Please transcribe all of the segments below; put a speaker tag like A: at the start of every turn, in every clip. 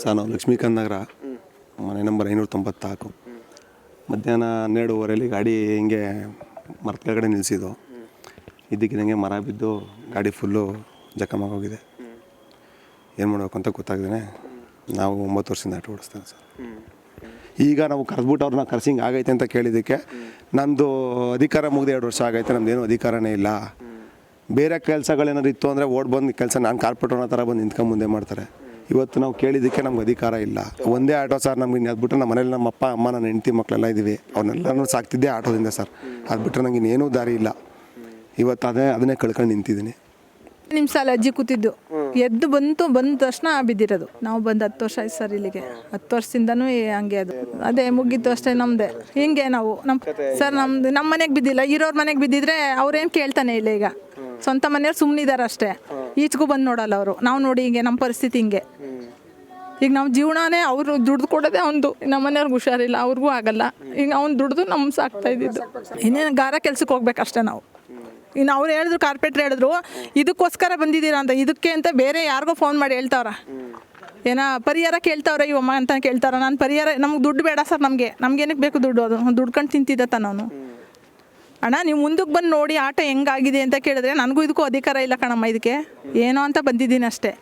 A: Sir ನಾವು ಲಕ್ಷ್ಮೀಕಾಂತ್ ನಗರ. ಮನೆ number ಐನೂರ ತೊಂಬತ್ತಾಕು ಮಧ್ಯಾಹ್ನ ಹನ್ನೆರಡುವರೆಯಲ್ಲಿ ಗಾಡಿ ಹಿಂಗೆ ಮರದ ಕೆಳಗಡೆ ನಿಲ್ಲಿಸಿದ್ದು ಇದ್ದಕ್ಕಿದ್ದಂಗೆ ಮರ ಬಿದ್ದು ಗಾಡಿ ಫುಲ್ಲು ಜಖಮಾಗೋಗಿದೆ ಏನು ಮಾಡಬೇಕು ಅಂತ ಗೊತ್ತಾಗ್ದೇ ನಾವು ಒಂಬತ್ತು ವರ್ಷದಿಂದ ಆಟ ಓಡಿಸ್ತೇನೆ ಸರ್. ಈಗ ನಾವು ಕರೆದ್ಬಿಟ್ಟು ಅವ್ರನ್ನ ಕರ್ಸಿಂಗ್ ಆಗೈತೆ ಅಂತ ಕೇಳಿದ್ದಕ್ಕೆ ನಮ್ಮದು ಅಧಿಕಾರ ಮುಗಿದು ಎರಡು ವರ್ಷ ಆಗೈತೆ ನಮ್ದೇನು ಅಧಿಕಾರನೇ ಇಲ್ಲ. ಬೇರೆ ಕೆಲಸಗಳೇನಾದ್ರು ಇತ್ತು ಅಂದರೆ ಓಡ್ ಬಂದು ಕೆಲಸ ನಾನು ಕಾರ್ಪೊರೇಟರ್ನ ಥರ ಬಂದು ನಿಂತ್ಕೊಂಡು ಮುಂದೆ ಮಾಡ್ತಾರೆ. ಇವತ್ತು ನಾವು ಕೇಳಿದ್ದಕ್ಕೆ ನಮ್ಗೆ ಅಧಿಕಾರ ಇಲ್ಲ. ಒಂದೇ ಆಟೋ ಸರ್ ನಮ್ಗೆ ಅದ್ಬಿಟ್ಟು ನಮ್ಮ ಮನೇಲಿ ನಮ್ಮ ಅಪ್ಪ, ಅಮ್ಮ, ನನ್ನ ಹೆಂಡತಿ ಮಕ್ಕಳೆಲ್ಲ ಇದ್ದೀವಿ. ಅವ್ರನ್ನೆಲ್ಲನೂ ಸಾಕ್ತಿದ್ದೆ ಆಟೋದಿಂದ ಸರ್. ಅದು ಬಿಟ್ಟರೆ ನಂಗೆ ಇನ್ನೇನೂ ದಾರಿ ಇಲ್ಲ. ಇವತ್ತು ಅದೇ ಅದನ್ನೇ ಕಳ್ಕೊಂಡು ನಿಂತಿದ್ದೀನಿ.
B: ನಿಮ್ಮ ಅಲ್ಲಿ ಅಜ್ಜಿ ಕೂತಿದ್ದು. ಎದ್ದು ಬಂತು, ಬಂದ ತಕ್ಷಣ ಬಿದ್ದಿರೋದು. ನಾವು ಬಂದು ಹತ್ತು ವರ್ಷ ಆಯ್ತು ಸರ್ ಇಲ್ಲಿಗೆ. ಹತ್ತು ವರ್ಷದಿಂದನೂ ಹಂಗೆ ಅದು. ಅದೇ ಮುಗಿತು ಅಷ್ಟೇ ನಮ್ಮದೇ ಹಿಂಗೆ ನಾವು ನಮ್ಮ ಸರ್ ನಮ್ದು ನಮ್ಮ ಮನೆಗೆ ಬಿದ್ದಿಲ್ಲ. ಇರೋರ ಮನೆಗೆ ಬಿದ್ದಿದ್ರೆ ಅವ್ರೇನು ಕೇಳ್ತಾನೆ ಇಲ್ಲ ಈಗ. ಸ್ವಂತ ಮನೆಯವ್ರು ಸುಮ್ಮನಿದ್ದಾರೆ ಅಷ್ಟೇ ಈಚೆಗೂ ಬಂದು ನೋಡಲ್ಲ ಅವರು. ನಾವು ನೋಡಿ ಹಿಂಗೆ ನಮ್ಮ ಪರಿಸ್ಥಿತಿ ಹಿಂಗೆ. ಈಗ ನಾವು ಜೀವನನೇ ಅವರು ದುಡ್ದು ಕೊಡೋದೇ ಒಂದು ನಮ್ಮ ಮನೆಯವ್ರಿಗೆ ಹುಷಾರಿಲ್ಲ, ಅವ್ರಿಗೂ ಆಗಲ್ಲ. ಈಗ ಅವ್ನು ದುಡ್ದು ನಮ್ಮ ಸಾಕ್ತಾ ಇದ್ದಿದ್ದು. ಇನ್ನೇನು ಗಾರ ಕೆಲ್ಸಕ್ಕೆ ಹೋಗ್ಬೇಕಷ್ಟೇ ನಾವು. ಇನ್ನು ಅವ್ರು ಹೇಳಿದ್ರು, ಕಾರ್ಪೆಟ್ರ್ ಹೇಳಿದ್ರು, ಇದಕ್ಕೋಸ್ಕರ ಬಂದಿದ್ದೀರಾ ಅಂತ, ಇದಕ್ಕೆ ಅಂತ ಬೇರೆ ಯಾರಿಗೋ ಫೋನ್ ಮಾಡಿ ಹೇಳ್ತಾವ್ರ. ಏನೋ, ಪರಿಹಾರ ಕೇಳ್ತಾವ್ರೆ ಇವಮ್ಮ ಅಂತ ಕೇಳ್ತಾರ. ನಾನು ಪರಿಹಾರ, ನಮ್ಗೆ ದುಡ್ಡು ಬೇಡ ಸರ್ ನಮಗೆ. ನಮ್ಗೇನಕ್ಕೆ ಬೇಕು ದುಡ್ಡು ಅದು? ದುಡ್ಕೊಂಡು ತಿಂತಿದ್ದ ತಾನು ಅಣ್ಣ, ನೀವು ಮುಂದಕ್ಕೆ ಬಂದು ನೋಡಿ ಆಟ ಹೆಂಗಾಗಿದೆ ಅಂತ ಕೇಳಿದ್ರೆ ನನಗೂ ಇದಕ್ಕೂ ಅಧಿಕಾರ ಇಲ್ಲ ಕಣಮ್ಮ ಇದಕ್ಕೆ. ಏನೋ ಅಂತ ಬಂದಿದ್ದೀನಿ ಅಷ್ಟೇ.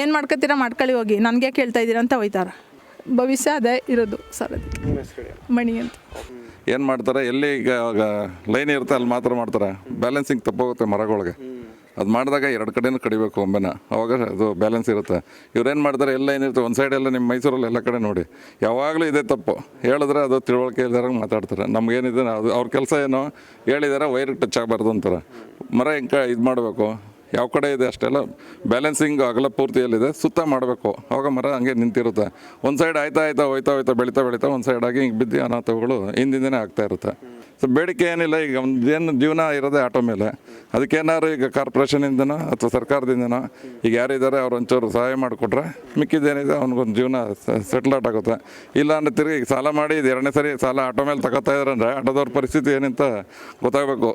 B: ಏನು ಮಾಡ್ಕೊತೀರಾ ಮಾಡ್ಕೊಳ್ಳಿ ಹೋಗಿ. ನನಗೆ ಕೇಳ್ತಾ ಇದ್ದೀರಾ ಅಂತ ಹೋಯ್ತಾರ. ಭವಿಷ್ಯ ಅದೇ ಇರೋದು ಸರ್ ಮಣಿ ಅಂತ.
C: ಏನು ಮಾಡ್ತಾರೆ? ಎಲ್ಲಿ ಈಗ ಲೈನ್ ಇರುತ್ತೆ ಅಲ್ಲಿ ಮಾತ್ರ ಮಾಡ್ತಾರೆ? ಬ್ಯಾಲೆನ್ಸಿಂಗ್ ತಪ್ಪೋಗುತ್ತೆ ಮರಗಳಿಗೆ. ಅದು ಮಾಡಿದಾಗ ಎರಡು ಕಡೆನೂ ಕಡಿಬೇಕು ಒಮ್ಮೆನ ಅವಾಗ ಅದು ಬ್ಯಾಲೆನ್ಸ್ ಇರುತ್ತೆ. ಇವ್ರೇನು ಮಾಡ್ತಾರೆ, ಎಲ್ಲ ಏನಿರುತ್ತೆ, ಒಂದು ಸೈಡೆಲ್ಲ ನಿಮ್ಮ ಮೈಸೂರಲ್ಲಿ ಎಲ್ಲ ಕಡೆ ನೋಡಿ. ಯಾವಾಗಲೂ ಇದೇ ತಪ್ಪು. ಹೇಳಿದ್ರೆ ಅದು ತಿಳುವಳಿಕೆ ಇಲ್ದಾರಂಗೆ ಮಾತಾಡ್ತಾರೆ. ನಮಗೇನಿದೆ, ಅದು ಅವ್ರ ಕೆಲಸ ಏನು? ಹೇಳಿದಾರೆ ವೈರ್ ಟಚ್ ಆಗಬಾರ್ದು ಅಂತಾರೆ. ಮರ ಹೆಂಗೆ ಇದು ಮಾಡಬೇಕು? ಯಾವ ಕಡೆ ಇದೆ ಅಷ್ಟೆಲ್ಲ ಬ್ಯಾಲೆನ್ಸಿಂಗ್ ಅಗಲ ಪೂರ್ತಿಯಲ್ಲಿದೆ, ಸುತ್ತ ಮಾಡಬೇಕು. ಅವಾಗ ಮರ ಹಂಗೆ ನಿಂತಿರುತ್ತೆ. ಒಂದು ಸೈಡ್ ಆಯ್ತಾ ಆಯ್ತಾ ಹೋಯ್ತಾ ಹೋಯ್ತಾ ಬೆಳೀತಾ ಬೆಳೀತಾ ಒಂದು ಸೈಡ್ ಆಗಿ ಹಿಂಗೆ ಬಿದ್ದು ಅನಾಥಗಳು ಹಿಂದಿಂದನೇ ಆಗ್ತಾ ಇರುತ್ತೆ. ಸೊ ಬೇಡಿಕೆ ಏನಿಲ್ಲ, ಈಗ ಒಂದು ಏನು ಜೀವನ ಇರೋದೇ ಆಟೋ ಮೇಲೆ. ಅದಕ್ಕೇನಾದ್ರು ಈಗ ಕಾರ್ಪೊರೇಷನಿಂದನೋ ಅಥವಾ ಸರ್ಕಾರದಿಂದನೋ, ಈಗ ಯಾರಿದ್ದಾರೆ ಅವ್ರು ಒಂಚೂರು ಸಹಾಯ ಮಾಡಿಕೊಟ್ರೆ ಮಿಕ್ಕಿದ್ದೇನಿದೆ, ಅವ್ನಿಗೊಂದು ಜೀವನ ಸೆಟ್ಲ್ ಔಟ್ ಆಗುತ್ತೆ. ಇಲ್ಲ ಅಂದ್ರೆ ತಿರುಗಿ ಈಗ ಸಾಲ ಮಾಡಿ ಇದು ಎರಡನೇ ಸರಿ ಸಾಲ ಆಟೋ ಮೇಲೆ ತಗೋತಾ ಇದ್ದಾರೆ ಅಂದರೆ ಆಟೋದವ್ರ ಪರಿಸ್ಥಿತಿ ಏನಂತ ಗೊತ್ತಾಗಬೇಕು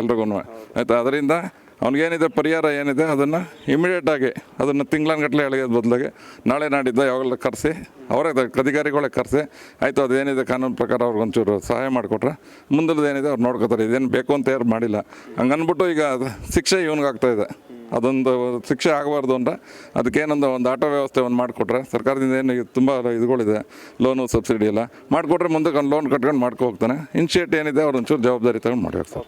C: ಎಲ್ರಿಗೂ ಆಯಿತಾ? ಅದರಿಂದ ಅವ್ನಿಗೇನಿದೆ ಪರಿಹಾರ ಏನಿದೆ ಅದನ್ನು ಇಮಿಡಿಯೇಟಾಗಿ ಅದನ್ನು ತಿಂಗಳನ್ಗಟ್ಟಲೆ ಎಳೆಯೋದು ಬದಲಾಗಿ ನಾಳೆ ನಾಡಿದ್ದ ಯಾವಾಗಲೂ ಕರೆಸಿ, ಅವರೇ ಅಧಿಕಾರಿಗಳೇ ಕರೆಸಿ, ಆಯಿತು ಅದೇನಿದೆ ಕಾನೂನು ಪ್ರಕಾರ ಅವ್ರಿಗೆ ಒಂಚೂರು ಸಹಾಯ ಮಾಡಿಕೊಟ್ರೆ ಏನಿದೆ ಅವ್ರು ನೋಡ್ಕೋತಾರೆ, ಇದೇನು ಬೇಕು ಅಂತ ಯಾರು ಮಾಡಿಲ್ಲ. ಹಂಗನ್ಬಿಟ್ಟು ಈಗ ಶಿಕ್ಷೆ ಇದೆ. ಅದೊಂದು ಶಿಕ್ಷೆ ಆಗಬಾರ್ದು ಅಂದರೆ ಅದಕ್ಕೇನೊಂದು ಒಂದು ಆಟೋ ವ್ಯವಸ್ಥೆ ಒಂದು ಮಾಡಿಕೊಟ್ರೆ, ಸರ್ಕಾರದಿಂದ ಏನು ತುಂಬ ಇದುಗಳಿದೆ ಲೋನು ಸಬ್ಸಿಡಿ ಎಲ್ಲ ಮಾಡಿಕೊಟ್ರೆ ಮುಂದಕ್ಕೆ ಒಂದು ಲೋನ್ ಕಟ್ಕೊಂಡು ಮಾಡ್ಕೊ ಹೋಗ್ತಾನೆ. ಇನ್ಶಿಯೇಟ್ ಏನಿದೆ ಅವ್ರು ಒಂಚೂರು ಜವಾಬ್ದಾರಿ ತಗೊಂಡು ಸರ್.